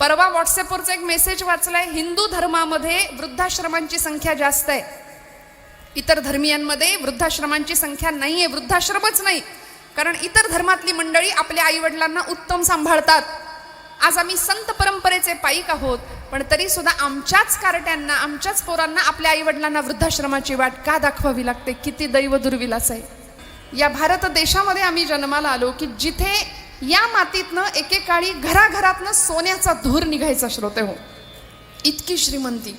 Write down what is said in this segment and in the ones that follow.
परवा व्हॉट्सअपवरचा एक मेसेज वाचलाय हिंदू धर्मामध्ये वृद्धाश्रमांची संख्या जास्त आहे. इतर धर्मियांमध्ये वृद्धाश्रमांची संख्या नाही आहे वृद्धाश्रमच नाही. कारण इतर धर्मातली मंडळी आपल्या आईवडिलांना उत्तम सांभाळतात. आज आम्ही संत परंपरेचे पायिक आहोत पण तरी सुद्धा आमच्याच कारट्यांना आमच्याच पोरांना आपल्या आईवडिलांना वृद्धाश्रमाची वाट का दाखवावी लागते? किती दैव दुर्विलास आहे. या भारत देशामध्ये आम्ही जन्माला आलो की जिथे या मातीतनं एकेकाळी घराघरातनं सोन्याचा धूर निघायचा श्रोते हो. इतकी श्रीमंती.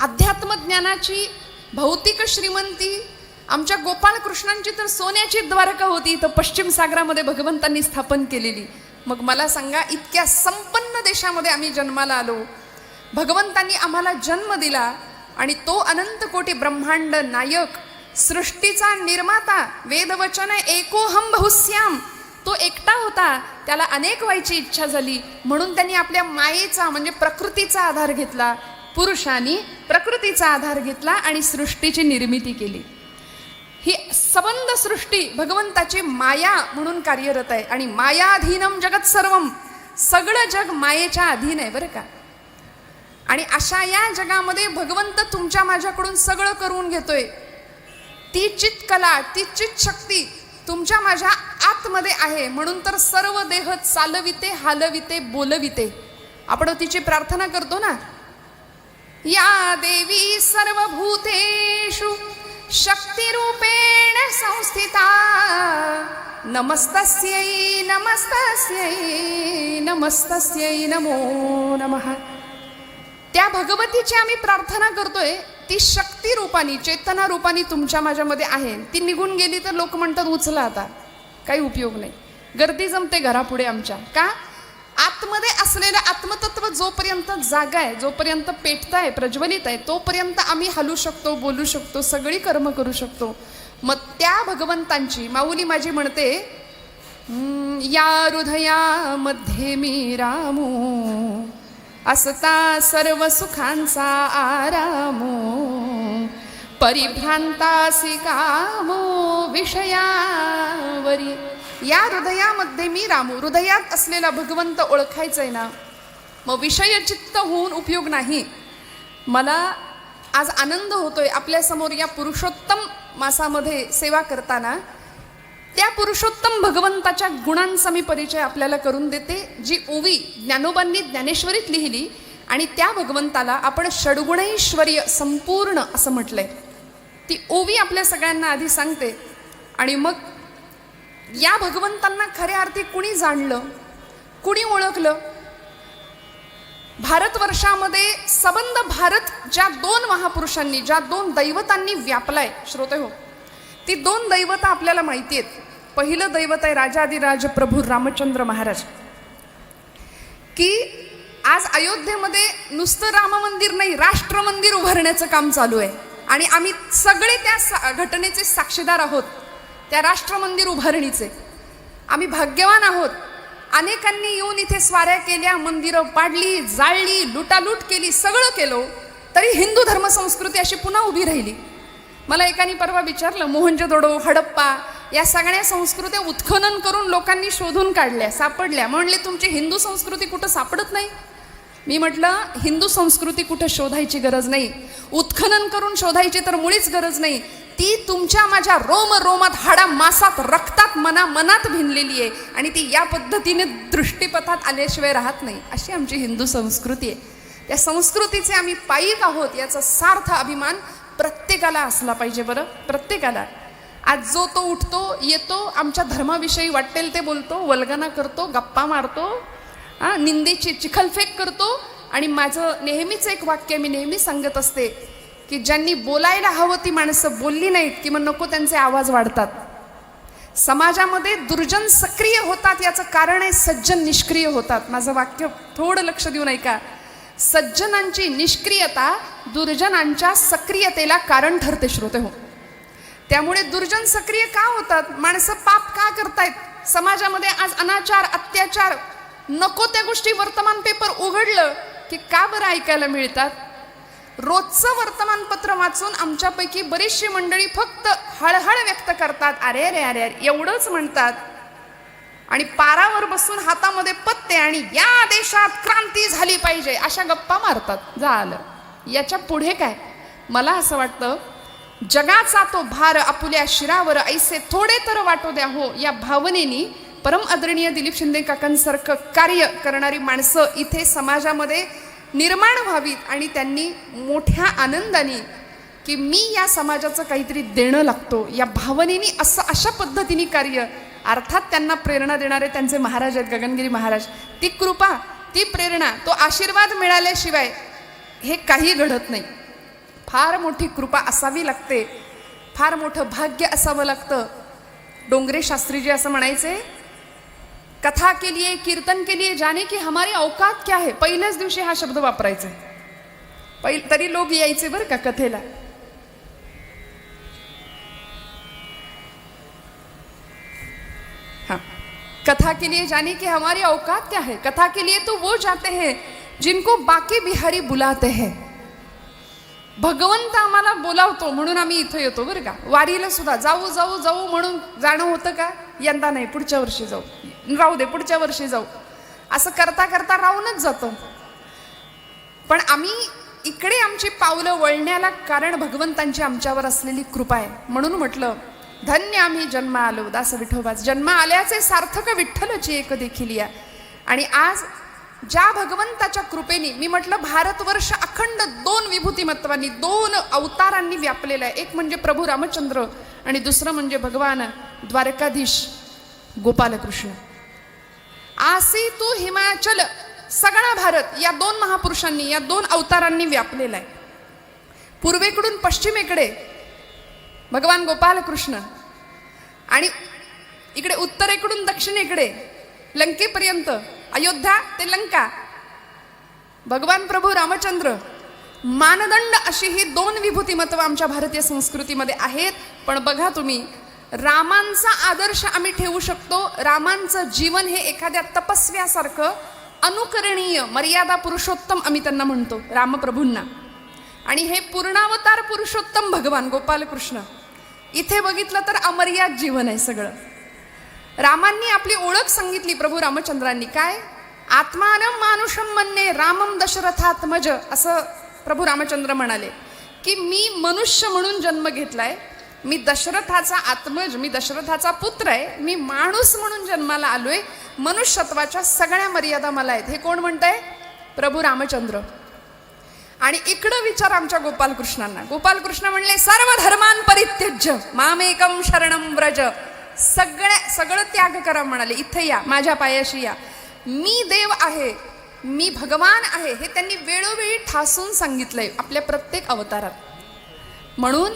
अध्यात्मज्ञानाची भौतिक श्रीमंती आमच्या गोपाळकृष्णांची तर सोन्याची द्वारका होती तर पश्चिम सागरामध्ये भगवंतांनी स्थापन केलेली. मग मला सांगा इतक्या संपन्न देशामध्ये आम्ही जन्माला आलो. भगवंतांनी आम्हाला जन्म दिला आणि तो अनंत कोटी ब्रह्मांड नायक सृष्टीचा निर्माता वेदवचन एकोहम बहुश्याम. तो एकटा होता त्याला अनेक व्हायची इच्छा झाली. म्हणून त्यांनी आपल्या मायेचा म्हणजे प्रकृतीचा आधार घेतला पुरुषांनी प्रकृतीचा आधार घेतला आणि सृष्टीची निर्मिती केली. ही सबंध सृष्टी भगवंताची माया म्हणून कार्यरत आहे आणि मायाधीनम जगत सर्वम. सगळं जग मायेच्या अधीन आहे बरं का? आणि अशा या जगामध्ये भगवंत तुमच्या माझ्याकडून सगळं करून घेतोय. ती चित कला ती चित शक्ती तुमच्या माझ्या आतमध्ये आहे. म्हणून तर सर्व देह चालविते हालविते बोलविते. आपण तिची प्रार्थना करतो ना? या देवी सर्वभूतेषु शक्तिरूपेण संस्थिता. नमस्तस्यै नमस्तस्यै नमस्तस्यै नमो नमः. त्या भगवतीची आम्ही प्रार्थना करतोय. ती शक्ती रूपानी चेतना रूपानी तुमच्या माझ्यामध्ये आहे. ती निघून गेली तर लोक म्हणतात उचला आता. काही उपयोग नाही. गर्दी जमते घरापुढे आमच्या. का? आतमध्ये असलेलं आत्मतत्व जोपर्यंत जागा आहे जोपर्यंत पेटत आहे प्रज्वलित आहे तोपर्यंत आम्ही हलू शकतो बोलू शकतो सगळी कर्म करू शकतो. मग त्या भगवंतांची माऊली माझी म्हणते या हृदयामध्ये मी रामू. असता सर्व सुखांचा आरामो परिभ्रांतासी कामो विषयावरी. या हृदयामध्ये मी रामू हृदयात असलेला भगवंत ओळखायचं आहे ना मग विषयचित्त होऊन उपयोग नाही. मला आज आनंद होतोय आपल्यासमोर या पुरुषोत्तम मासामध्ये सेवा करताना. त्या पुरुषोत्तम भगवंताच्या गुणांचा मी परिचय आपल्याला करून देते जी ओवी ज्ञानोबांनी ज्ञानेश्वरीत लिहिली आणि त्या भगवंताला आपण षडगुणैश्वर्य संपूर्ण असं म्हटलंय. ती ओवी आपल्या सगळ्यांना आधी सांगते आणि मग या भगवंतांना खऱ्या अर्थी कुणी जाणलं कुणी ओळखलं? भारतवर्षामध्ये सबंध भारत ज्या दोन महापुरुषांनी ज्या दोन दैवतांनी व्यापलाय श्रोते हो ती दोन दैवता आपल्याला माहिती आहेत. पहिलं दैवत आहे राजाधिराज प्रभू रामचंद्र महाराज. की आज अयोध्येमध्ये नुसतं राम मंदिर नाही राष्ट्र मंदिर उभारण्याचं काम चालू आहे. आणि आम्ही सगळे त्या सा- घटनेचे साक्षीदार आहोत त्या राष्ट्र मंदिर उभारणीचे. आम्ही भाग्यवान आहोत. अनेकांनी येऊन इथे स्वाऱ्या केल्या मंदिरं पाडली जाळली लुटालूट केली सगळं केलं तरी हिंदू धर्मसंस्कृती अशी पुन्हा उभी राहिली. मला एकाने परवा विचारलं मोहनजोदडो हडप्पा या सगळ्या संस्कृत्या उत्खनन करून लोकांनी शोधून काढल्या सापडल्या. म्हणले तुमची हिंदू संस्कृती कुठं सापडत नाही? मी म्हटलं हिंदू संस्कृती कुठं शोधायची गरज नाही. उत्खनन करून शोधायची तर मुळीच गरज नाही. ती तुमच्या माझ्या रोम रोमात हाडा मासात रक्तात मना मनात भिनलेली आहे आणि ती या पद्धतीने दृष्टीपथात आल्याशिवाय राहत नाही. अशी आमची हिंदू संस्कृती आहे. त्या संस्कृतीचे आम्ही पायिक आहोत याचा सार्थ अभिमान प्रत्येकाला असला पाहिजे बरं. प्रत्येकाला. आज जो तो उठतो येतो आमच्या धर्माविषयी वाटेल ते बोलतो वल्गना करतो गप्पा मारतो हां निंदेची चिखलफेक करतो. आणि माझं नेहमीच एक वाक्य मी नेहमी सांगत असते की ज्यांनी बोलायला हवं ती माणसं बोलली नाहीत की मग नको त्यांचे आवाज वाढतात. समाजामध्ये दुर्जन सक्रिय होतात याचं कारण आहे सज्जन निष्क्रिय होतात. माझं वाक्य थोडं लक्ष देऊन ऐका. सज्जनांची निष्क्रियता दुर्जनांच्या सक्रियतेला कारण ठरते श्रोते हो. त्यामुळे दुर्जन सक्रिय का होतात? माणसं पाप का करतायत? समाजामध्ये आज अनाचार अत्याचार नको त्या गोष्टी वर्तमान पेपर उघडलं की का बरं ऐकायला मिळतात? रोजचं वर्तमानपत्र वाचून आमच्यापैकी बरीचशी मंडळी फक्त हळहळ व्यक्त करतात. अरे अरे अरे अरे एवढंच म्हणतात. आणि पारावर बसून हातामध्ये पत्ते आणि या देशात क्रांती झाली पाहिजे अशा गप्पा मारतात. झालं. याच्यापुढे काय? मला असं वाटतं जगाचा तो भार आपुल्या शिरावर ऐसे थोडे तर वाटू द्या हो या भावनेनी परम आदरणीय दिलीप शिंदे काकांसारखं कार्य करणारी माणसं इथे समाजामध्ये निर्माण व्हावीत आणि त्यांनी मोठ्या आनंदाने की मी या समाजाचं काहीतरी देणं लागतो या भावनेनी असं अशा पद्धतीने कार्य अर्थात त्यांना प्रेरणा देणारे त्यांचे महाराज आहेत गगनगिरी महाराज. ती कृपा ती प्रेरणा तो आशीर्वाद मिळाल्याशिवाय हे काही घडत नाही. फार मोठी कृपा असावी लागते. फार मोठं भाग्य असावं लागतं. डोंगरे शास्त्रीजी असं म्हणायचे कथा के लिए कीर्तन के लिए जाने की हमारी औकात क्या है? पहिल्याच दिवशी हा शब्द वापरायचा. पहिल तरी लोक यायचे बरं का कथेला. हाँ. कथा के लिए जाने की हमारी औकात क्या है? कथा के लिए तो वो जाते हैं जिनको बाकी बिहारी बुलाते हैं. भगवंत आम्हाला बोलावतो म्हणून आम्ही इथं येतो बरं का. वारीला सुद्धा जाऊ जाऊ जाऊ म्हणून जाणं होतं का? यंदा नाही पुढच्या वर्षी जाऊ. राहू दे पुढच्या वर्षी जाऊ. असं करता करता राहूनच जातो. पण आम्ही इकडे आमची पावलं वळण्याला कारण भगवंतांची आमच्यावर असलेली कृपा आहे. म्हणून म्हटलं धन्य आम्ही जन्म आलो दास विठोबाच जन्म आल्याचे सार्थक विठ्ठलची एक देखील या. आणि आज ज्या भगवंताच्या कृपेने मी म्हटलं भारतवर्ष अखंड दोन विभूतिमत्वांनी दोन अवतारांनी व्यापलेलं आहे. एक म्हणजे प्रभू रामचंद्र आणि दुसरं म्हणजे भगवान द्वारकाधीश गोपालकृष्ण. आसी तू हिमाचल सगळा भारत या दोन महापुरुषांनी या दोन अवतारांनी व्यापलेला आहे. पूर्वेकडून पश्चिमेकडे भगवान गोपालकृष्ण आणि इकडे उत्तरेकडून दक्षिणेकडे लंकेपर्यंत अयोध्या ते लंका. भगवान प्रभू रामचंद्र मानदंड अशी ही दोन विभूतिमत्व आमच्या भारतीय संस्कृतीमध्ये आहेत. पण बघा तुम्ही रामांचा आदर्श आम्ही ठेवू शकतो. रामांचं जीवन हे एखाद्या तपस्व्यासारखं अनुकरणीय मर्यादा पुरुषोत्तम आम्ही त्यांना म्हणतो रामप्रभूंना. आणि हे पूर्णावतार पुरुषोत्तम भगवान गोपालकृष्ण. इथे बघितलं तर अमर्याद जीवन आहे सगळं. रामांनी आपली ओळख सांगितली प्रभू रामचंद्रांनी. काय? आत्मानं मानुषम म्हणणे रामम दशरथात्मज असं प्रभू रामचंद्र म्हणाले. की मी मनुष्य म्हणून जन्म घेतलाय मी दशरथाचा आत्मज मी दशरथाचा पुत्र आहे मी माणूस म्हणून जन्माला आलोय मनुष्यत्वाच्या सगळ्या मर्यादा मला आहेत. हे कोण म्हणतंय? प्रभू रामचंद्र. आणि इकडं विचार आमच्या गोपालकृष्णांना. गोपालकृष्ण म्हणले सर्व धर्मान परित्यज्य मामेकम शरणम व्रज. सगळ्या सगळं त्याग करा म्हणाले. इथं या माझ्या पायाशी या. मी देव आहे मी भगवान आहे हे त्यांनी वेळोवेळी ठासून सांगितलंय आपल्या प्रत्येक अवतारात. म्हणून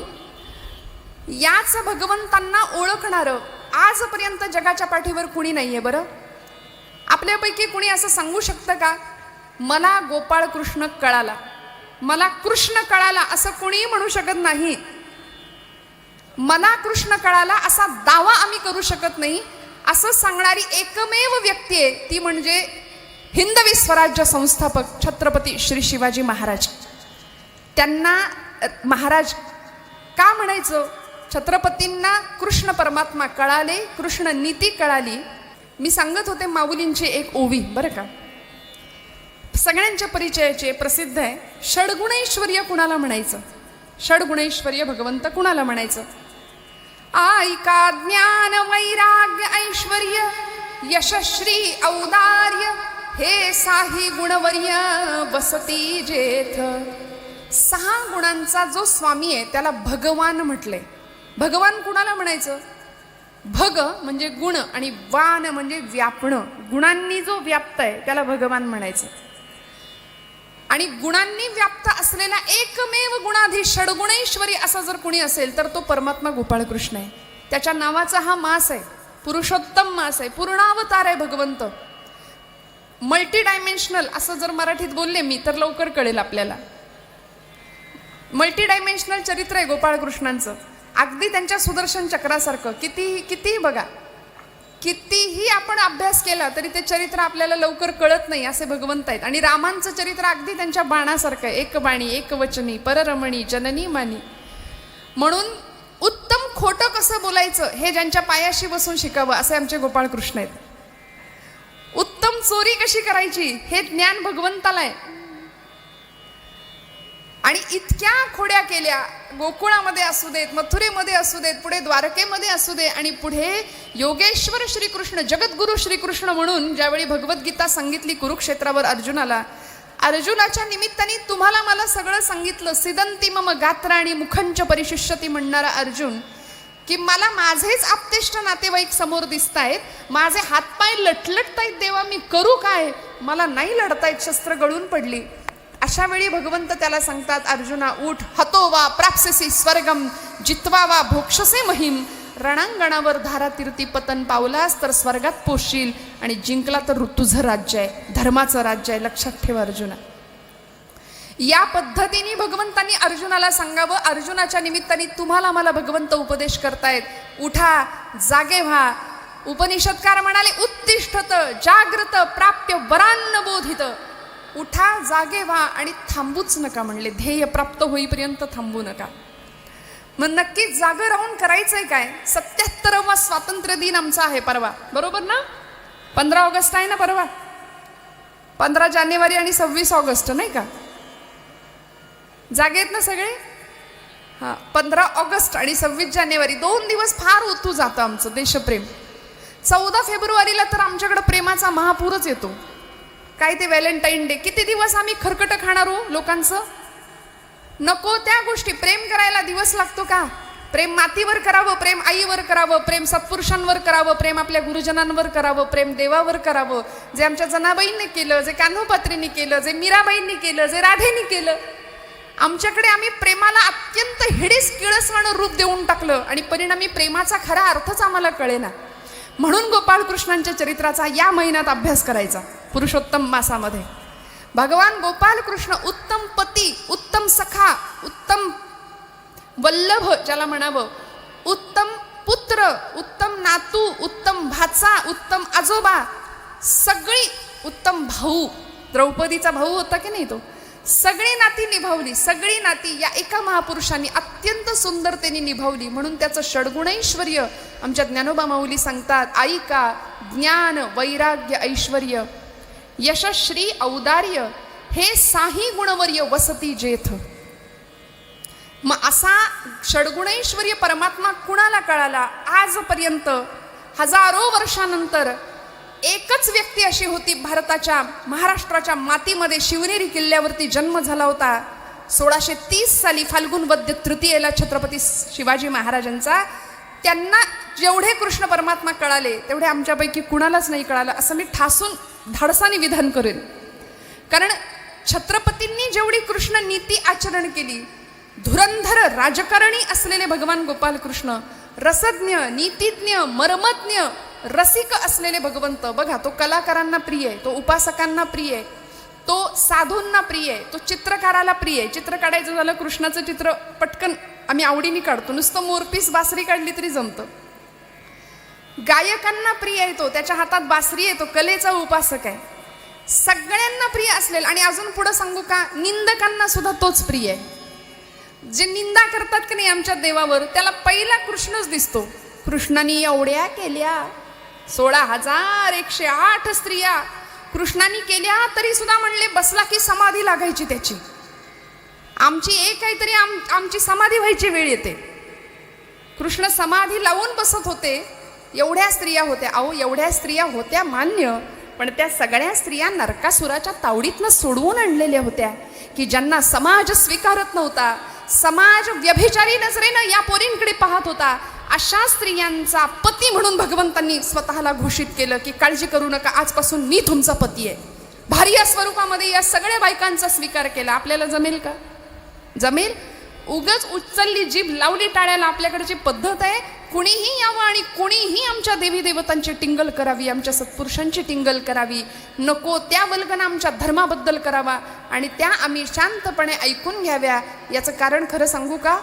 याच भगवंतांना ओळखणारं आजपर्यंत जगाच्या पाठीवर कुणी नाहीये बरं? आपल्यापैकी कुणी असं सांगू शकतं का? मला गोपाळ कृष्ण कळाला. मला कृष्ण कळाला असं कुणीही म्हणू शकत नाही. मला कृष्ण कळाला असा दावा आम्ही करू शकत नाही. असं सांगणारी एकमेव व्यक्ती आहे ती म्हणजे हिंदवी स्वराज्य संस्थापक छत्रपती श्री शिवाजी महाराज. त्यांना महाराज का म्हणायचं? छत्रपतींना कृष्ण परमात्मा कळाले कृष्ण नीती कळाली. मी सांगत होते माऊलींची एक ओवी बरं का? सगळ्यांच्या परिचयाचे प्रसिद्ध आहे. षडगुणैश्वर्य कुणाला म्हणायचं? षडगुणैश्वर्य भगवंत कुणाला म्हणायचं? आयका ज्ञान वैराग्य ऐश्वर्य यशश्री औदार्य हे साही गुणवर्य वसती जेथ. सहा गुणांचा जो स्वामी आहे त्याला भगवान म्हटले. भगवान कुणाला म्हणायचं? भग म्हणजे गुण आणि वान म्हणजे व्यापणं. गुणांनी जो व्याप्त आहे त्याला भगवान म्हणायचं. आणि गुणांनी व्याप्त असलेला एकमेव गुणाधी षडगुणेश्वरी असा जर कुणी असेल तर तो परमात्मा गोपाळकृष्ण आहे. त्याच्या नावाचा हा मास आहे. पुरुषोत्तम मास आहे. पूर्णावतार आहे भगवंत. मल्टी डायमेन्शनल असं जर मराठीत बोलले मी तर लवकर कळेल आपल्याला. मल्टी डायमेन्शनल चरित्र आहे गोपाळकृष्णांचं. अगदी त्यांच्या सुदर्शन चक्रासारखं. किती कितीही बघा. कितीही आपण अभ्यास केला तरी ते चरित्र आपल्याला लवकर कळत नाही असे भगवंत आहेत. आणि रामांचं चरित्र अगदी त्यांच्या बाणासारखं आहे. एक बाणी एक वचनी पररमणी जननी मानी. म्हणून उत्तम खोटं कसं बोलायचं हे ज्यांच्या पायाशी बसून शिकावं असे आमचे गोपाळकृष्ण आहेत. उत्तम चोरी कशी करायची हे ज्ञान भगवंताला आहे. आणि इतक्या खोड्या केल्या. गोकुळामध्ये असू देत मथुरेमध्ये असू देत पुढे द्वारकेमध्ये असू दे आणि पुढे योगेश्वर श्रीकृष्ण जगद्गुरु श्रीकृष्ण म्हणून ज्यावेळी भगवद्गीता सांगितली कुरुक्षेत्रावर अर्जुनाला अर्जुनाच्या निमित्ताने तुम्हाला मला सगळं सांगितलं. सिदंती मम गात्र आणि मुखंच परिशिष्यती म्हणणारा अर्जुन की मला माझेच आपतेष्ट नातेवाईक समोर दिसतायत. माझे हातपाय लटलटतायत देवा मी करू काय? मला नाही लढतायत शस्त्र गळून पडली. अशा वेळी भगवंत त्याला सांगतात अर्जुना उठ हतो वा प्राप्सेसी स्वर्गम जितवा वा भोक्षसे महिम. रणांगणावर धारातीर्थी पतन पावलास तर स्वर्गात पोषशील आणि जिंकला तर ऋतुझं राज्य आहे धर्माचं राज्य आहे. लक्षात ठेवा अर्जुना. या पद्धतीने भगवंतांनी अर्जुनाला सांगावं. अर्जुनाच्या निमित्ताने तुम्हाला मला भगवंत उपदेश करतायत. उठा जागे व्हा. उपनिषदकार म्हणाले उत्तिष्ठत जाग्रत प्राप्य वरान्न बोधित. उठा जागे व्हा आणि थांबूच नका म्हणले. ध्येय प्राप्त होईपर्यंत थांबू नका. मग नक्कीच जागं राहून करायचंय काय? सत्याहत्तरावा स्वातंत्र्य दिन आमचा आहे परवा. बरोबर ना? पंधरा ऑगस्ट आहे ना परवा? पंधरा जानेवारी आणि सव्वीस ऑगस्ट नाही का? जागे आहेत ना सगळे? हां पंधरा ऑगस्ट आणि सव्वीस जानेवारी दोन दिवस फार ओतू जातं आमचं देशप्रेम. चौदा फेब्रुवारीला तर आमच्याकडं प्रेमाचा महापूरच येतो. काय ते व्हॅलेंटाईन डे? किती दिवस आम्ही खरकट खाणार हो लोकांचं? नको त्या गोष्टी. प्रेम करायला दिवस लागतो का? प्रेम मातीवर करावं प्रेम आईवर करावं प्रेम सत्पुरुषांवर करावं प्रेम आपल्या गुरुजनांवर करावं प्रेम देवावर करावं. जे आमच्या जनाबाईंनी केलं जे कान्होपात्रींनी केलं जे मीराबाईंनी केलं जे राधेनी केलं आमच्याकडे आम्ही प्रेमाला अत्यंत हिडीस किळसवाणं रूप देऊन टाकलं आणि परिणामी प्रेमाचा खरा अर्थच आम्हाला कळेना. म्हणून गोपाळकृष्णांच्या चरित्राचा या महिन्यात अभ्यास करायचा. पुरुषोत्तम मासामध्ये. भगवान गोपालकृष्ण उत्तम पती उत्तम सखा उत्तम वल्लभ ज्याला म्हणावं उत्तम पुत्र उत्तम नातू उत्तम भाचा उत्तम आजोबा सगळी उत्तम भाऊ. द्रौपदीचा भाऊ होता की नाही तो? सगळी नाती निभावली सगळी नाती या एका महापुरुषांनी अत्यंत सुंदरतेने निभावली. म्हणून त्याचं षडगुणैश्वर्य आमच्या ज्ञानोबा माऊली सांगतात ऐका ज्ञान वैराग्य ऐश्वर्य. यशश्री औदार्य हे साही गुणवर्य वसती जेथ. मग असा षडगुणेश्वर्य परमात्मा कुणाला कळाला? आजपर्यंत हजारो वर्षानंतर एकच व्यक्ती अशी होती भारताच्या महाराष्ट्राच्या मातीमध्ये शिवनेरी किल्ल्यावरती जन्म झाला होता. सोळाशे तीस साली फाल्गुन वद्य तृतीयेला छत्रपती शिवाजी महाराजांचा. त्यांना जेवढे कृष्ण परमात्मा कळाले तेवढे आमच्यापैकी कुणालाच नाही कळालं असं मी ठासून धाडसाने विधान करेन. कारण छत्रपतींनी जेवढी कृष्ण नीती आचरण केली धुरंधर राजकारणी असलेले भगवान गोपालकृष्ण रसज्ञ नीतिज्ञ मर्मज्ञ रसिक असलेले भगवंत बघा तो कलाकारांना प्रिय आहे तो उपासकांना प्रिय आहे तो साधूंना प्रिय आहे तो चित्रकाराला प्रिय आहे. चित्र काढायचं झालं कृष्णाचं चित्र पटकन आम्ही आवडीने काढतो. नुसतं मोरपीस बासरी काढली तरी जमतं. गायकांना प्रिय आहे तो त्याच्या हातात बासरी येतो कलेचा उपासक आहे. सगळ्यांना प्रिय असलेल आणि अजून पुढं सांगू का निंदकांना सुद्धा तोच प्रिय आहे. जे निंदा करतात की नाही आमच्या देवावर त्याला पहिला कृष्णच दिसतो. कृष्णाने एवढ्या केल्या सोळा हजार एकशे आठ स्त्रिया. कृष्णाने केल्या तरी सुद्धा म्हणले बसला की समाधी लागायची त्याची. आमची एक काहीतरी आम आमची समाधी व्हायची वेळ येते. कृष्ण समाधी लावून बसत होते. एवढ्या स्त्रिया होत्या. अहो एवढ्या स्त्रिया होत्या मान्य पण त्या सगळ्या स्त्रिया नरकासुराच्या तावडीतनं सोडवून आणलेल्या होत्या. की ज्यांना समाज स्वीकारत नव्हता समाज व्यभिचारी नजरेनं या पोरींकडे पाहत होता. अशा स्त्रियांचा पती म्हणून भगवंतांनी स्वतःला घोषित केलं की काळजी करू नका आजपासून मी तुमचा पती आहे. भारी या स्वरूपामध्ये या सगळ्या बायकांचा स्वीकार केला. आपल्याला जमेल का? जमेल? उगच उचलली जीभ लावली टाळ्याला. आपल्याकडची पद्धत आहे कुणीही यावं आणि कुणीही आमच्या देवी देवतांची टिंगल करावी आमच्या सत्पुरुषांची टिंगल करावी. नको त्या वल्गना आमच्या धर्माबद्दल करावा. आणि त्या आम्ही शांतपणे ऐकून घ्याव्या. याचं कारण खरं सांगू का?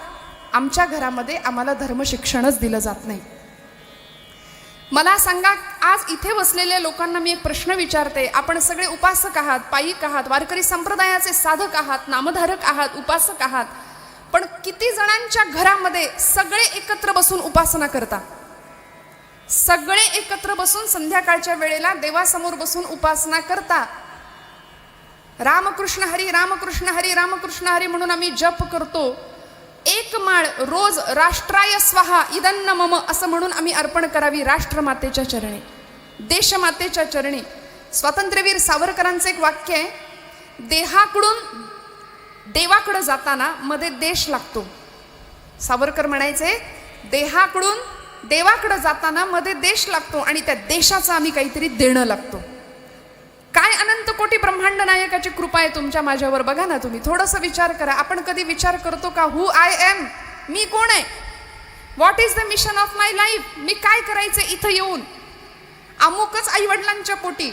आमच्या घरामध्ये आम्हाला धर्मशिक्षणच दिलं जात नाही. मला सांगा आज इथे बसलेल्या लोकांना मी एक प्रश्न विचारते. आपण सगळे उपासक आहात पायिक आहात वारकरी संप्रदायाचे साधक आहात नामधारक आहात उपासक आहात. पण किती जणांच्या घरामध्ये सगळे एकत्र बसून उपासना करता? सगळे एकत्र बसून संध्याकाळच्या वेळेला देवासमोर बसून उपासना करता? रामकृष्ण हरी रामकृष्ण हरी रामकृष्ण हरी म्हणून आम्ही जप करतो. एक माळ रोज राष्ट्राय स्वाहा इदन्न मम असं म्हणून आम्ही अर्पण करावी राष्ट्रमातेच्या चरणी. देशमातेच्या चरणी. स्वातंत्र्यवीर सावरकरांचं एक वाक्य आहे देहाकडून देवाकडं जाताना मध्ये देश लागतो. सावरकर म्हणायचे देहाकडून देवाकडं जाताना मध्ये देश लागतो आणि त्या देशाचं आम्ही काहीतरी देणं लागतो. काय अनंत कोटी ब्रह्मांड नायकाची कृपा आहे तुमच्या माझ्यावर? बघा ना तुम्ही थोडंसं विचार करा. आपण कधी विचार करतो का हु आय एम मी कोण आहे? What is the mission of my life मी काय करायचं इथं येऊन? अमुकच आईवडिलांच्या पोटी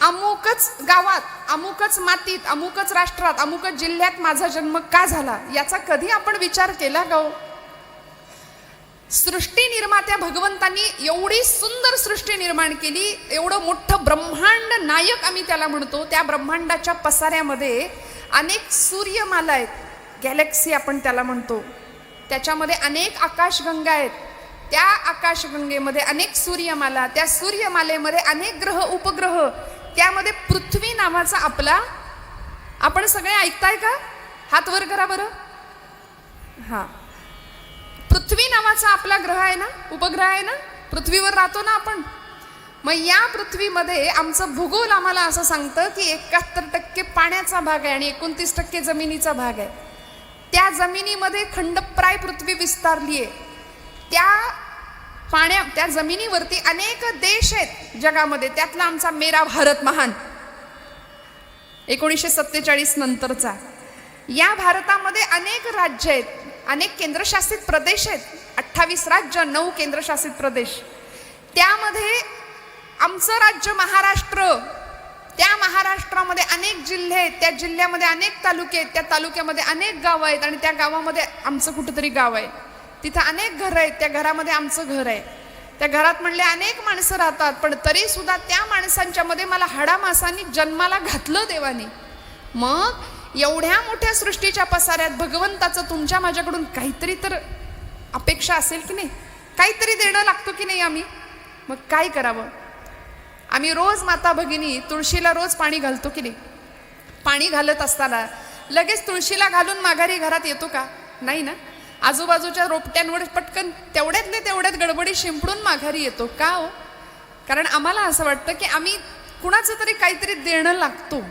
अमुकच गावात अमुकच मातीत अमुकच राष्ट्रात अमुकच जिल्ह्यात माझा जन्म का झाला याचा कधी आपण विचार केला गाव सृष्टी निर्मात्या भगवंतांनी एवढी सुंदर सृष्टी निर्माण केली एवढं मोठं ब्रह्मांड नायक आम्ही त्याला म्हणतो त्या ब्रह्मांडाच्या पसाऱ्यामध्ये अनेक सूर्यमाला आहेत गॅलेक्सी आपण त्याला म्हणतो. त्याच्यामध्ये अनेक आकाशगंगा आहेत त्या आकाशगंगेमध्ये अनेक सूर्यमाला त्या सूर्यमालेमध्ये अनेक ग्रह उपग्रह त्यामध्ये पृथ्वी नावाचा आपला आपण सगळे ऐकताय का? हात वर करा बरं. हा. पृथ्वी नावाचा आपला ग्रह आहे ना? उपग्रह आहे ना? पृथ्वीवर राहतो ना आपण. मग या पृथ्वीमध्ये आमचं भूगोल आम्हाला असं सांगतं की एकाहत्तर टक्के पाण्याचा भाग आहे आणि एकोणतीस टक्के जमिनीचा भाग आहे. त्या जमिनीमध्ये खंडप्राय पृथ्वी विस्तारली आहे त्या पाण्या त्या जमिनीवरती अनेक देश आहेत जगामध्ये. त्यातला आमचा मेरा भारत महान. एकोणीसशे सत्तेचाळीस नंतरचा. या भारतामध्ये अनेक राज्य आहेत. अनेक केंद्रशासित प्रदेश आहेत. अठ्ठावीस राज्य नऊ केंद्रशासित प्रदेश. त्यामध्ये आमचं राज्य महाराष्ट्र. त्या महाराष्ट्रामध्ये अनेक जिल्हे आहेत. त्या जिल्ह्यामध्ये अनेक तालुके आहेत. त्या तालुक्यामध्ये अनेक गावं आहेत. आणि त्या गावामध्ये आमचं कुठंतरी गाव आहे. तिथं अनेक घरं आहेत. त्या घरामध्ये आमचं घर आहे. त्या घरात म्हणले अनेक माणसं राहतात पण तरी सुद्धा त्या माणसांच्या मध्ये मला हाडामासांनी जन्माला घातलं देवानी. मग एवढ्या मोठ्या सृष्टीच्या पसाऱ्यात भगवंताचं तुमच्या माझ्याकडून काहीतरी तर अपेक्षा असेल की नाही? काहीतरी देणं लागतो की नाही आम्ही? मग काय करावं? आम्ही रोज माता भगिनी तुळशीला रोज पाणी घालतो की नाही? पाणी घालत असताना लगेच तुळशीला घालून माघारी घरात येतो का? नाही ना? आजूबाजूच्या रोपट्यांवर पटकन तेवढ्यातल्या तेवढ्यात गडबडी शिंपडून माघारी येतो. का हो? कारण आम्हाला असं वाटतं की आम्ही कुणाचं तरी काहीतरी देणं लागतो.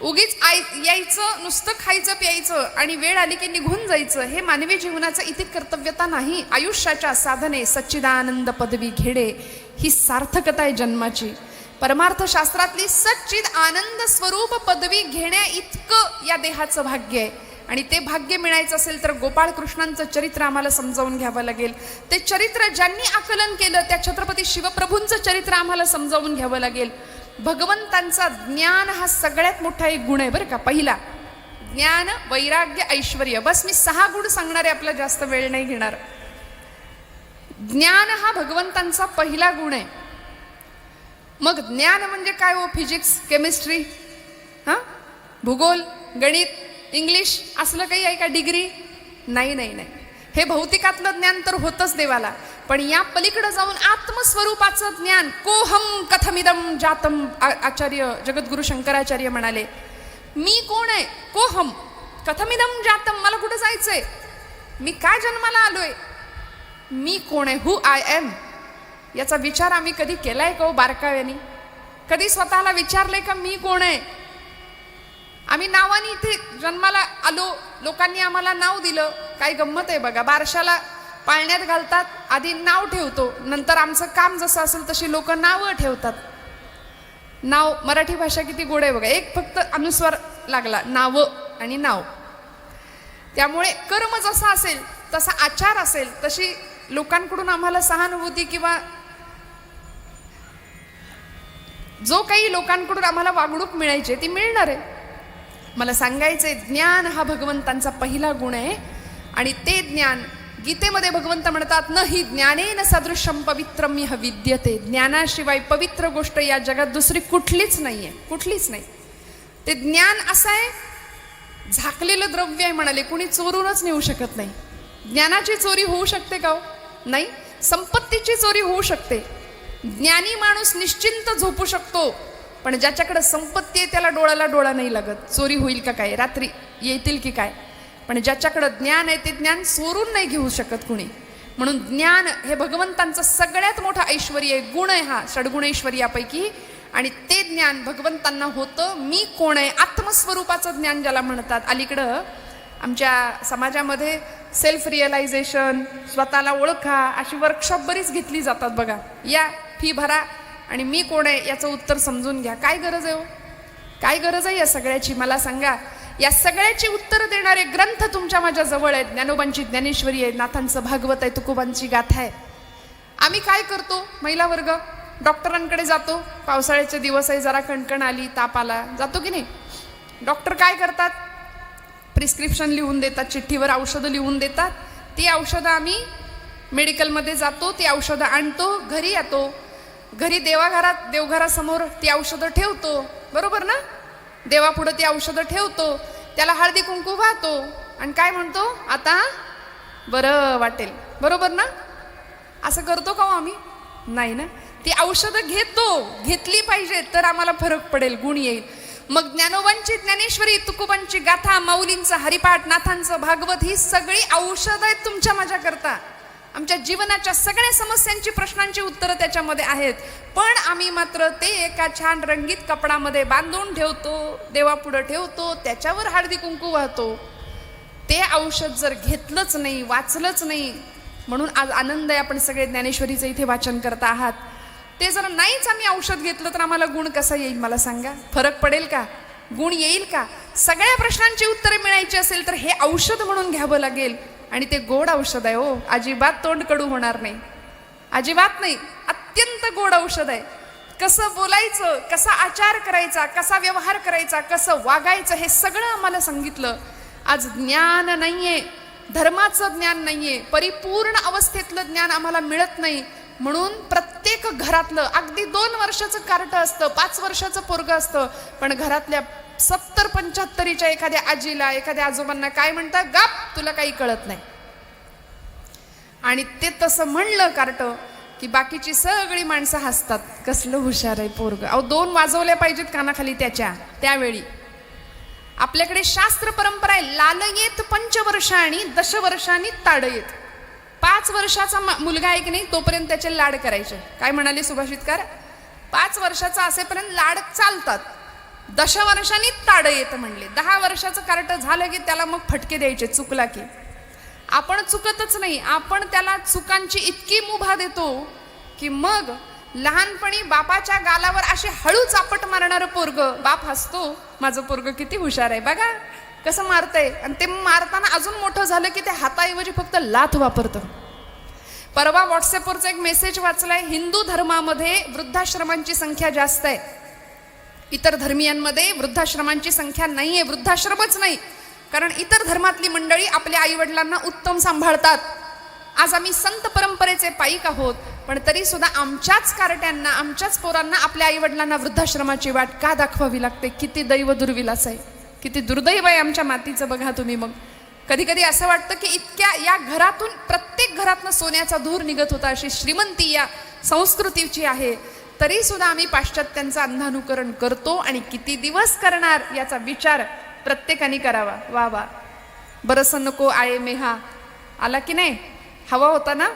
उगीच आय यायचं नुसतं खायचं प्यायचं आणि वेळ आली की निघून जायचं हे मानवी जीवनाचं इथे कर्तव्यता नाही. आयुष्याच्या साधने सच्चिदानंद पदवी घेणे ही सार्थकता आहे जन्माची. परमार्थशास्त्रातली सच्चिद आनंद स्वरूप पदवी घेण्या इतकं या देहाचं भाग्य आहे. आणि ते भाग्य मिळायचं असेल तर गोपाळकृष्णांचं चरित्र आम्हाला समजावून घ्यावं लागेल. ते चरित्र ज्यांनी आकलन केलं त्या छत्रपती शिवप्रभूंचं चरित्र आम्हाला समजावून घ्यावं लागेल. भगवंतांचा ज्ञान हा सगळ्यात मोठा एक गुण आहे बरं का पहिला. ज्ञान वैराग्य ऐश्वर बस मी सहा गुण सांगणारे आपला जास्त वेळ नाही घेणार. ज्ञान हा भगवंतांचा पहिला गुण आहे. मग ज्ञान म्हणजे काय हो फिजिक्स केमिस्ट्री हां? भूगोल गणित इंग्लिश असलं काही आहे का डिग्री? नाही नाही नाही. हे भौतिकातलं ज्ञान तर होतंच देवाला. पण या पलीकडे जाऊन आत्मस्वरूपाचं ज्ञान कोहम कथमिदम जातम आ- आचार्य जगद्गुरु शंकराचार्य म्हणाले. मी कोण आहे? कोहम कथमिदम जातम मला कुठं जायचंय? मी काय जन्माला आलोय? मी कोण आहे? हु आय एम याचा विचार आम्ही कधी केलाय का हो बारकाव्यानी? कधी स्वतःला विचारलंय का मी कोण आहे? आम्ही नावाने इथे जन्माला आलो. लोकांनी आम्हाला नाव दिलं. काय गंमत आहे बघा. बारशाला पाळण्यात घालतात आधी नाव ठेवतो. नंतर आमचं काम जसं असेल तशी लोक नावं ठेवतात. नाव मराठी भाषा किती गोड आहे बघा. एक फक्त अनुस्वार लागला. नावं आणि नाव. त्यामुळे कर्म जसं असेल तसा आचार असेल तशी लोकांकडून आम्हाला सहानुभूती किंवा जो काही लोकांकडून आम्हाला वागणूक मिळायची ती मिळणार आहे. मला सांगायचंय ज्ञान हा भगवंतांचा पहिला गुण आहे. आणि ते ज्ञान गीतेमध्ये भगवंत म्हणतात न ही ज्ञानेन सदृशम पवित्रम यह विद्यते. ज्ञानाशिवाय पवित्र गोष्ट या जगात दुसरी कुठलीच नाही आहे कुठलीच नाही. ते ज्ञान असं आहे झाकलेलं द्रव्य आहे म्हणाले कुणी चोरूनच नेऊ शकत नाही. ज्ञानाची चोरी होऊ शकते का हो? नाही. संपत्तीची चोरी होऊ शकते. ज्ञानी माणूस निश्चिंत झोपू शकतो. पण ज्याच्याकडं संपत्ती आहे त्याला डोळ्याला डोळा नाही लागत. चोरी होईल का काय? रात्री येतील की काय? पण ज्याच्याकडं ज्ञान आहे ते ज्ञान चोरून नाही घेऊ शकत कुणी. म्हणून ज्ञान हे भगवंतांचं सगळ्यात मोठं ऐश्वर आहे. गुण आहे हा षडगुणेश्वर्यापैकी. आणि ते ज्ञान भगवंतांना होतं. मी कोण आहे? आत्मस्वरूपाचं ज्ञान ज्याला म्हणतात. अलीकडं आमच्या समाजामध्ये सेल्फ रिअलायझेशन स्वतःला ओळखा अशी वर्कशॉप बरीच घेतली जातात बघा. या फी भरा आणि मी कोण आहे याचं उत्तर समजून घ्या. काय गरज आहे हो? काय गरज आहे या सगळ्याची? मला सांगा. या सगळ्याची उत्तरं देणारे ग्रंथ तुमच्या माझ्या जवळ आहेत. ज्ञानोबांची ज्ञानेश्वरी आहे नाथांचं भागवत आहे. तुकोबांची गाथा आहे. आम्ही काय करतो? महिला वर्ग. डॉक्टरांकडे जातो. पावसाळ्याचे दिवस आहे. जरा कणकण आली ताप आला. जातो की नाही? डॉक्टर काय करतात? प्रिस्क्रिप्शन लिहून देतात. चिठ्ठीवर औषधं लिहून देतात. ती औषधं आम्ही मेडिकलमध्ये जातो. ती औषधं आणतो. घरी येतो. घरी देवाघरात देवघरासमोर ती औषधं ठेवतो. बरोबर ना? देवापुढं ती औषधं ठेवतो. त्याला हळदी कुंकू वाहतो. आणि काय म्हणतो? आता बरं वाटेल. बरोबर ना? असं करतो का हो आम्ही? नाही ना? ती औषधं घेतो. घेतली पाहिजे तर आम्हाला फरक पडेल गुण येईल. मग ज्ञानोबांची ज्ञानेश्वरी तुकोबांची गाथा माऊलींचं हरिपाठ नाथांचं भागवत ही सगळी औषधं आहेत तुमच्या माझ्याकरता. आमच्या जीवनाच्या सगळ्या समस्यांची प्रश्नांची उत्तरं त्याच्यामध्ये आहेत. पण आम्ही मात्र ते एका छान रंगीत कपडामध्ये बांधून ठेवतो देवापुढं ठेवतो त्याच्यावर हळदी कुंकू वाहतो. ते औषध जर घेतलंच नाही वाचलंच नाही म्हणून आज आनंद आहे आपण सगळे ज्ञानेश्वरीचं इथे वाचन करता आहात. ते जर नाहीच आम्ही औषध घेतलं तर आम्हाला गुण कसा येईल मला सांगा? फरक पडेल का? गुण येईल का? सगळ्या प्रश्नांची उत्तरे मिळायची असेल तर हे औषध म्हणून घ्यावं लागेल. आणि ते गोड औषध आहे हो. अजिबात तोंड कडू होणार नाही. अजिबात नाही. अत्यंत गोड औषध आहे. कसं बोलायचं कसा आचार करायचा कसा व्यवहार करायचा कसं वागायचं हे सगळं आम्हाला सांगितलं. आज ज्ञान नाहीये. धर्माचं ज्ञान नाहीये. परिपूर्ण अवस्थेतलं ज्ञान आम्हाला मिळत नाही. म्हणून प्रत्येक घरातलं अगदी दोन वर्षाचं कार्ट असतं पाच वर्षाचं पोरगं असतं पण घरातल्या सत्तर पंच्याहत्तरीच्या एखाद्या आजीला एखाद्या आजोबांना काय म्हणतात? गाप तुला काही कळत नाही. आणि ते तसं म्हणलं कार्ट की बाकीची सगळी माणसं हसतात. कसलं हुशार आहे पोरग. अहो दोन वाजवल्या पाहिजेत कानाखाली त्याच्या त्यावेळी. आपल्याकडे शास्त्र परंपरा आहे लाल येत पंचवर्ष आणि दशवर्षांनी ताड येत. पाच वर्षाचा मुलगा आहे की नाही तोपर्यंत त्याचे लाड करायचे. काय म्हणाले सुभाषितकार? पाच वर्षाचा असेपर्यंत लाड चालतात. दशवर्षांनी ताड येतं म्हणले. दहा वर्षाचं कार्ट झालं की त्याला मग फटके द्यायचे चुकला की. आपण चुकतच नाही. आपण त्याला चुकांची इतकी मुभा देतो की मग लहानपणी बापाच्या गालावर असे हळू चापट मारणारं पोरग बाप हसतो माझं पोरग किती हुशार आहे. बघा कसं मारतंय. आणि ते मारताना अजून मोठं झालं की ते हाताऐवजी फक्त लाथ वापरतं. परवा व्हॉट्सअपवरचा एक मेसेज वाचलाय हिंदू धर्मामध्ये वृद्धाश्रमांची संख्या जास्त आहे. इतर धर्मियांमध्ये वृद्धाश्रमांची संख्या नाही आहे वृद्धाश्रमच नाही. कारण इतर धर्मातली मंडळी आपल्या आईवडिलांना उत्तम सांभाळतात. आज आम्ही संत परंपरेचे पायिक आहोत पण तरी सुद्धा आमच्याच कारट्यांना आमच्याच पोरांना आपल्या आईवडिलांना वृद्धाश्रमाची वाट का दाखवावी लागते? किती दैव दुर्विलास आहे. किती दुर्दैव आहे आमच्या मातीचं बघा तुम्ही मग. कधी कधी असं वाटतं की इतक्या या घरातून प्रत्येक घरातनं सोन्याचा धूर निघत होता अशी श्रीमंती या संस्कृतीची आहे. तरी सुद्धा आम्ही पाश्चात्यांचं अंधानुकरण करतो आणि किती दिवस करणार याचा विचार प्रत्येकाने करावा. वा वा. बरंसं नको आये मेहा. आला की नाही? हवा होता ना?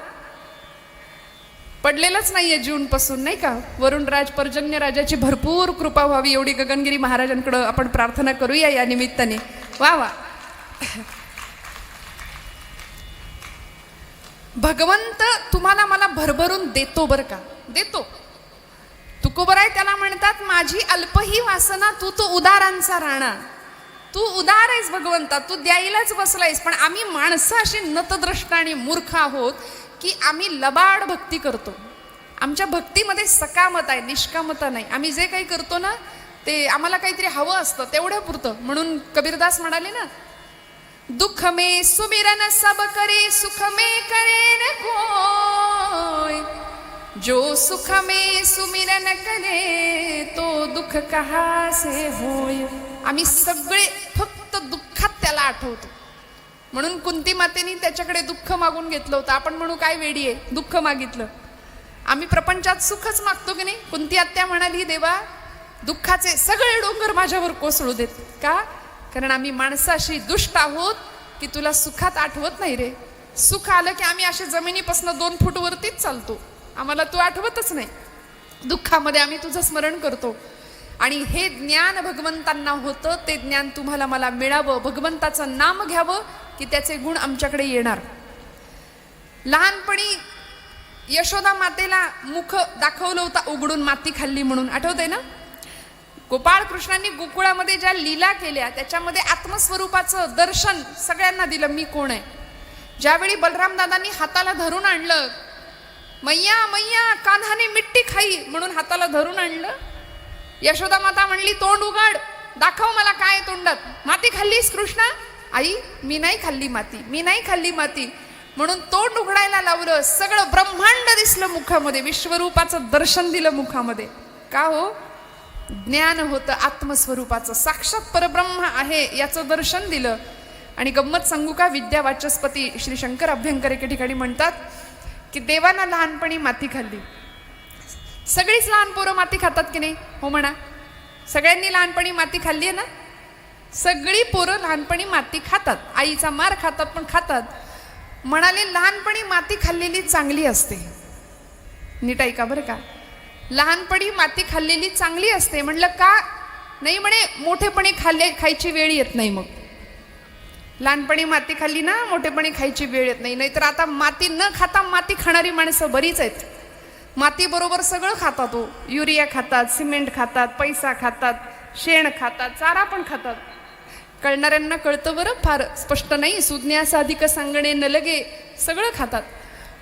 पडलेलंच नाहीये आहे पासून नाही का? वरुण राज पर्जन्य राजाची भरपूर कृपा व्हावी एवढी गगनगिरी महाराजांकडं आपण प्रार्थना करूया या निमित्ताने. वा वा. भगवंत तुम्हाला मला भरभरून देतो बरं का? देतो. तुकोबर आहे त्याला म्हणतात माझी अल्पही वासना तू तो उदारांचा राणा. तू उदार आहेस भगवंता तू द्यायलाच बसलायस पण आम्ही माणसं अशी नतद्रष्ट आणि मूर्ख आहोत की आम्ही लबाड भक्ती करतो. आमच्या भक्तीमध्ये सकामत आहे निष्कामता नाही. आम्ही जे काही करतो ना ते आम्हाला काहीतरी हवं असतं तेवढ्या पुरतं. म्हणून कबीरदास म्हणाले ना दुःख मे सुमिरन सब करे सुख मे करे न कोय जो सुख में सुमिरन करे तो दुःख कहा से होय. आम्ही सगळे फक्त दुःखात त्याला आठवतो. म्हणून कुंती मातेनी त्याच्याकडे दुःख मागून घेतलं होतं. आपण म्हणू काय वेडी आहे? दुःख मागितलं. आम्ही प्रपंचात सुखच मागतो की नाही? कुंती आत्या म्हणाली देवा दुःखाचे सगळे डोंगर माझ्यावर कोसळू देत. का? कारण आम्ही माणसाशी दुष्ट आहोत की तुला सुखात आठवत नाही रे. सुख आलं की आम्ही असे जमिनीपासून दोन फूट वरतीच चालतो. आम्हाला तू आठवतच नाही. दुःखामध्ये आम्ही तुझं स्मरण करतो. आणि हे ज्ञान भगवंतांना होतं ते ज्ञान तुम्हाला मला मिळावं भगवंताचं नाम घ्यावं की त्याचे गुण आमच्याकडे येणार. लहानपणी यशोदा मातेला मुख दाखवलं होतं उघडून माती खाल्ली म्हणून. आठवतंय ना? गोपाळ कृष्णांनी गोकुळामध्ये ज्या लीला केल्या त्याच्यामध्ये आत्मस्वरूपाचं दर्शन सगळ्यांना दिलं मी कोण आहे? ज्यावेळी बलराम दादांनी हाताला धरून आणलं मैया मैया कान्हाने मिट्टी खाई म्हणून हाताला धरून आणलं. यशोदा माता म्हणली तोंड उघड दाखव मला काय तोंडात. माती खाल्लीस कृष्णा? आई मी नाही खाल्ली माती मी नाही खाल्ली माती. म्हणून तोंड उघडायला लावलं सगळं ब्रह्मांड दिसलं मुखामध्ये विश्वरूपाचं दर्शन दिलं मुखामध्ये. का हो? ज्ञान होतं आत्मस्वरूपाचं साक्षात परब्रह्म आहे याचं दर्शन दिलं. आणि गंमत सांगू का? विद्या वाचस्पती श्री शंकर अभ्यंकर एके ठिकाणी म्हणतात की देवाना लहानपणी माती खाल्ली. सगळीच लहान पोरं माती खातात की नाही? हो म्हणा. सगळ्यांनी लहानपणी माती खाल्ली आहे ना? सगळी पोरं लहानपणी माती खातात. आईचा मार खातात पण खातात. म्हणाले लहानपणी माती खाल्लेली चांगली असते. नीट ऐका बरं का. लहानपणी माती खाल्लेली चांगली असते. म्हणलं का? नाही म्हणे मोठेपणी खाल्ले खायची वेळ येत नाही मग. लहानपणी माती खाल्ली ना मोठेपणी खायची वेळ येत नाही. नाहीतर आता माती न खाता माती खाणारी माणसं बरीच आहेत. मातीबरोबर सगळं खातात तो. युरिया खातात सिमेंट खातात पैसा खातात शेण खातात चारा पण खातात. कळणाऱ्यांना कळतं बरं फार स्पष्ट नाही. सुज्ञास अधिक सांगणे न लगे सगळं खातात.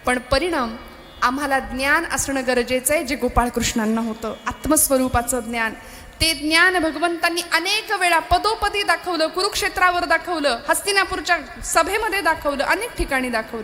पण परिणाम आम्हाला ज्ञान असणं गरजेचं आहे जे गोपाळकृष्णांना होतं. आत्मस्वरूपाचं ज्ञान. ते ज्ञान भगवंतांनी अनेक वेळा पदोपदी दाखवलं कुरुक्षेत्रावर दाखवलं हस्तिनापूरच्या सभेमध्ये दाखवलं अनेक ठिकाणी दाखवलं.